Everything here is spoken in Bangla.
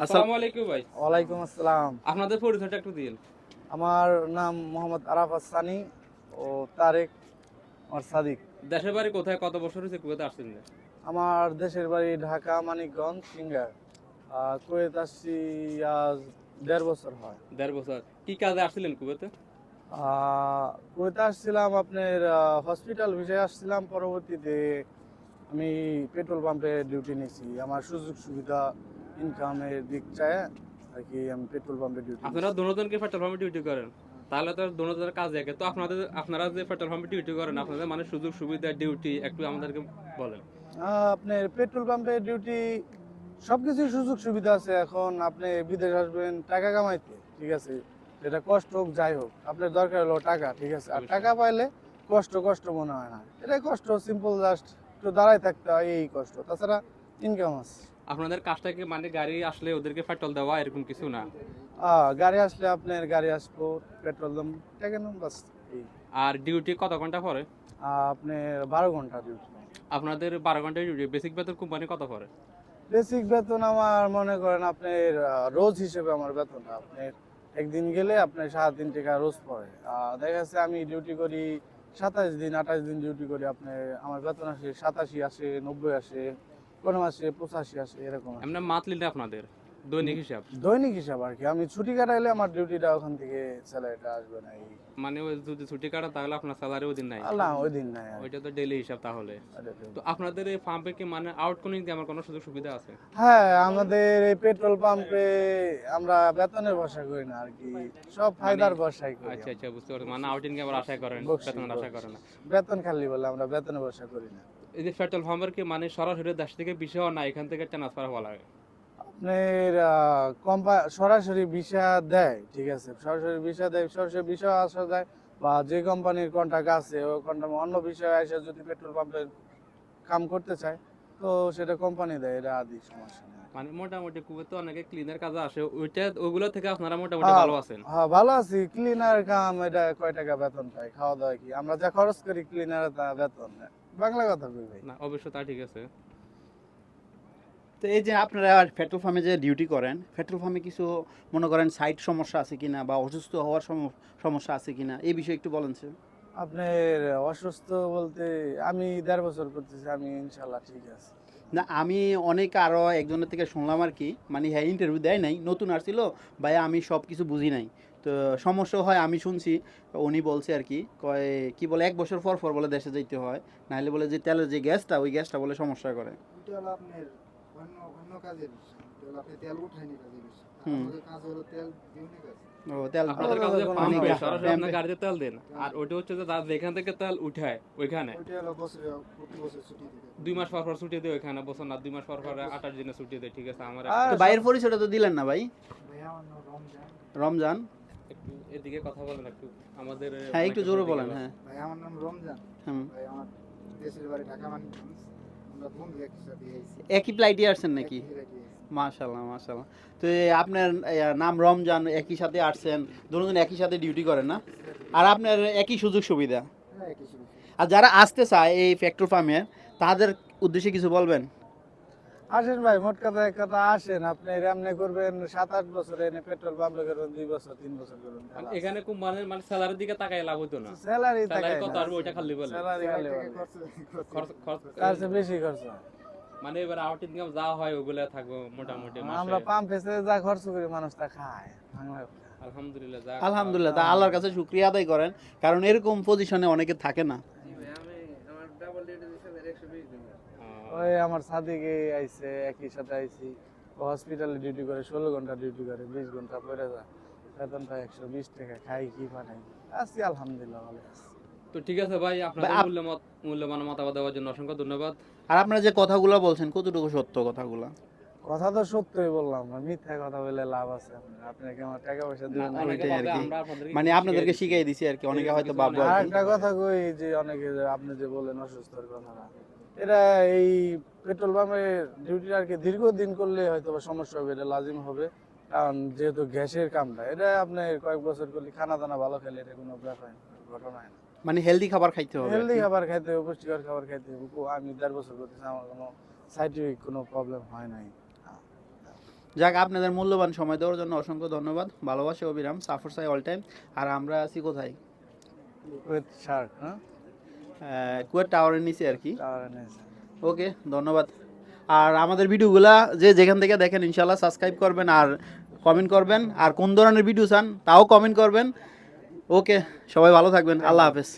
আসসালামু আলাইকুম ভাই। ওয়ালাইকুম আসসালাম। আপনাদের পরিচয়টা একটু দিন আমার নাম মোহাম্মদ আরাফাত সানি ও তারেক আমার সাদিক। দেশের বাড়ি কোথায়? কত বছর হয়েছে কুয়েতে আসছেন আমার দেশের বাড়ি ঢাকা মানিকগঞ্জ সিঙ্গার। কুয়েত আসছি আজ দেড় বছর হয়। দেড় বছর। কি কাজে আসছিলেন কুয়েতে? কুয়েতে আসছিলাম আপনার হসপিটাল বিষয়ে আসছিলাম। পরবর্তীতে আমি পেট্রোল পাম্পে ডিউটি নিয়েছি। আমার সুযোগ সুবিধা ইনকামের দিক চায় আর কি আমি পেট্রোল পাম্পে ডিউটি আপনারা দুজনকে পেট্রোল পাম্পে ডিউটি করেন। তাহলে তো দুজনের কাজ একে। তো আপনাদের আপনারা যে পেট্রোল পাম্পে ডিউটি করেন আপনাদের মানে সুযোগ সুবিধা ডিউটি একটু আমাদেরকে বলেন। আপনার পেট্রোল পাম্পে ডিউটি সবকিছু সুযোগ সুবিধা আছে এখন। আপনি বিদেশ আসবেন টাকা কামাইতে ঠিক আছে? এটা কষ্ট হোক যাই হোক আপনার দরকার হলো টাকা ঠিক আছে? আর টাকা পাইলে কষ্ট কষ্ট মনে হয় না। এটাই কষ্ট সিম্পল জাস্ট একটু দাঁড়ায় থাকতে হয় এই কষ্ট। তাছাড়া ইনকাম আছে। আপনাদের কাজটা কি মানে গাড়ি আসলে ওদেরকে পেট্রোল দেওয়া এরকম কিছু না? গাড়ি আসলে আপনার গাড়ি আসব পেট্রোল দাম বাস। আর ডিউটি কত ঘণ্টা পরে? আপনার বারো ঘণ্টা ডিউটি আপনাদের বারো ঘণ্টা ডিউটি বেসিক বেতন কোম্পানি কত পরে? বেসিক বেতন আমার মনে করেন আপনার রোজ হিসেবে আমার বেতনটা আপনার একদিন গেলে আপনার সাড়ে তিন টাকা রোজ পড়ে। দেখা যাচ্ছে আমি ডিউটি করি সাতাশ দিন আঠাশ দিন ডিউটি করি আপনার আমার বেতন আসে সাতাশি আসে নব্বই আসে। কোনো পঁচাশি আসে এরকম এমনি মান্থলি আপনাদের দৈনিক হিসাব। দৈনিক হিসাব আর কি। আমি ছুটি কাটাইলে আমার ডিউটিটা ওখান থেকে স্যালারিটা আসবে না মানে ওই যদি ছুটি কাটা তাহলে আপনার স্যালারি ওই দিন নাই। আল্লাহ ওই দিন নাই ওইটা তো ডেইলি হিসাব তাহলে। তো- তো আপনাদের এই পাম্পে কি মানে আউট কোন আমার কোনো সুযোগ সুবিধা আছে? হ্যাঁ আমাদের এই পেট্রোল পাম্পে আমরা বেতনের ভরসা করি না আর কি। সব ফায়দার ভরসাই করি আচ্ছা আচ্ছা বুঝতে পারছি। মানে আউটিং আবার আশা করেন? বেতনের আশা করেন না। বেতন খালি বলে আমরা বেতনে ভরসা করি না। এই যে পেট্রোল পাম্পের কি মানে সরাসরি দেশ থেকে বিষয় না এখান থেকে ট্রান্সফার হওয়া লাগে। আপনার কম্পা সরাসরি ভিসা দেয় ঠিক আছে? সরাসরি ভিসা দেয় সরাসরি ভিসা আসা যায় বা যে কোম্পানির কন্ট্যাক্ট আছে ওই কন্ট্যাক্ট অন্য বিষয়ে এসে যদি পেট্রোল পাম্পের কাম করতে চায় তো সেটা কোম্পানি দেয় এটা আদি সমস্যা মানে মোটামুটি কুয়েতে অনেকে ক্লিনার কাজে আসে ওইটা ওইগুলো থেকে আপনারা মোটামুটি হ্যাঁ। ভালো আছেন? হ্যাঁ ভালো আছি। ক্লিনার কাম এটা কয় টাকা বেতন পাই খাওয়া দাওয়া কি? আমরা যা খরচ করি ক্লিনার বেতন। বাংলা কথা কই ভাই? না অবশ্য তা ঠিক আছে। তো এই যে আপনারা পেট্রোল পাম্পে যে ডিউটি করেন পেট্রোল পাম্পে কিছু মনে করেন সাইড সমস্যা আছে কিনা বা অসুস্থ হওয়ার সম- সমস্যা আছে কিনা? এই বিষয়ে একটু বলেন স্যার। আপনার অসুস্থ বলতে আমি দেড় বছর করতেছি আমি ইনশাল্লাহ ঠিক আছে। না আমি অনেক আরও একজনের থেকে শুনলাম আর কি মানে হ্যাঁ ইন্টারভিউ দেয় নাই নতুন আসছিল ভাই আমি সব কিছু বুঝি নাই। তো সমস্যা হয় আমি শুনছি উনি বলছে আর কি কয় কি বলে এক বছর পর পর বলে দেশে যেতে হয় নাহলে বলে যে তেলের যে গ্যাসটা ওই গ্যাসটা বলে সমস্যা করে। ও তেল গাড়িতে তেল দেন আর হচ্ছে যে যেখান থেকে তেল উঠায় ওইখানে। দুই মাস পর পর ছুটি দেয় ওইখানে বছর না দুই মাস পর পর আঠাশ দিনে ছুটি দেয় ঠিক আছে আমার বাইরের পরিচয়টা তো দিলেন না ভাই? রমজান? একটু এদিকে কথা বলেন একটু আমাদের হ্যাঁ একটু জোরে বলেন হ্যাঁ। ভাই আমার নাম রমজান। হুম। ভাই আমার দেশের বাড়ি ঢাকা মানিকগঞ্জ। আমরা বন্ধু একসাথে আইছি। একই ফ্লাইটে আসছেন নাকি। মাশাল্লাহ মাশাল্লাহ তো আপনার নাম রমজান একই সাথে আসছেন দুজন একই সাথে ডিউটি করেন না? আর আপনার একই সুযোগ সুবিধা? হ্যাঁ একই সুযোগ। আর যারা আসতে চায় এই পেট্রোল পাম্পে তাদের উদ্দেশ্যে কিছু বলবেন? আসেন ভাই মোট কথা এক কথা আসেন। আপনি এমনি করবেন সাত আট বছর এনে পেট্রোল পাম্পে করবেন দুই বছর তিন বছর করবেন। মানে এখানে কোম্পানির মানে স্যালারির দিকে তাকাই লাভ হতো না। স্যালারি স্যালারি কত আসবে ওইটা খালি বলে। স্যালারি খালি। খরচ- খরচ- বেশি খরচ। মানে এবার আউট ইনকাম যা হয় ওগুলা থাকব মোটামুটি আমরা মাসে। পাম্পে যা খরচ করি মানুষ তা খায়। আলহামদুলিল্লাহ আলহামদুলিল্লাহ তা আল্লাহর কাছে শুক্রিয়া আদায় করেন কারণ এরকম পজিশনে অনেকে থাকে না। ওই আমার সাদিকে আইছে একই সাথে আইছি। হসপিটালে ডিউটি করে ষোলো ঘণ্টা ডিউটি করে বিশ ঘণ্টা পরে যায়। বেতন পায় একশো বিশ টাকা খাই কি পাঠাই আছি আলহামদুলিল্লাহ ভালো আছি। তো ঠিক আছে ভাই আপনাদের মূল্যমত মূল্যবান মতামত দেওয়ার জন্য অসংখ্য ধন্যবাদ। আর আপনারা যে কথাগুলো বলছেন কতটুকু সত্য কথাগুলো? কথা তো সত্যই বললাম মিথ্যা কথা বলে লাভ আছে। আপনাকে আমার টাকা পয়সা দিবেন। মানে আপনাদেরকে শিখিয়ে দিছি আর কি অনেকে হয়তো ভাববো। একটা কথা কই যে অনেকে আপনি যে বলেন অসুস্থর কথাটা এটা এই পেট্রোল পাম্পের ডিউটিটা আর কি দীর্ঘদিন করলে হয়তো বা সমস্যা হবে এটা লাজিম হবে। কারণ যেহেতু গ্যাসের কামটা এটা আপনি কয়েক বছর করলে খানা দানা ভালো খেলে এটা কোনো ব্যাপার ঘটনা হয় না। মানে হেলদি খাবার খাইতে হবে হেলদি খাবার খাইতে হবে পুষ্টিকর খাবার খাইতে হবে। আমি দেড় বছর করতেছি আমার কোনো সাইন্টিফিক কোনো প্রবলেম হয় নাই। যাক আপনাদের মূল্যবান সময় দেওয়ার জন্য অসংখ্য ধন্যবাদ। ভালোবাসা অবিরাম সাফর সাই অল টাইম আর আমরা আছি কোথায়? উইথ শার্ক হ্যাঁ কুয়েত টাওয়ারের নিচে আর কি। ওকে ধন্যবাদ। আর আমাদের ভিডিওগুলা যে যেখান থেকে দেখেন ইনশাল্লাহ সাবস্ক্রাইব করবেন আর কমেন্ট করবেন। আর কোন ধরনের ভিডিও চান তাও কমেন্ট করবেন। ওকে সবাই ভালো থাকবেন। আল্লাহ হাফেজ।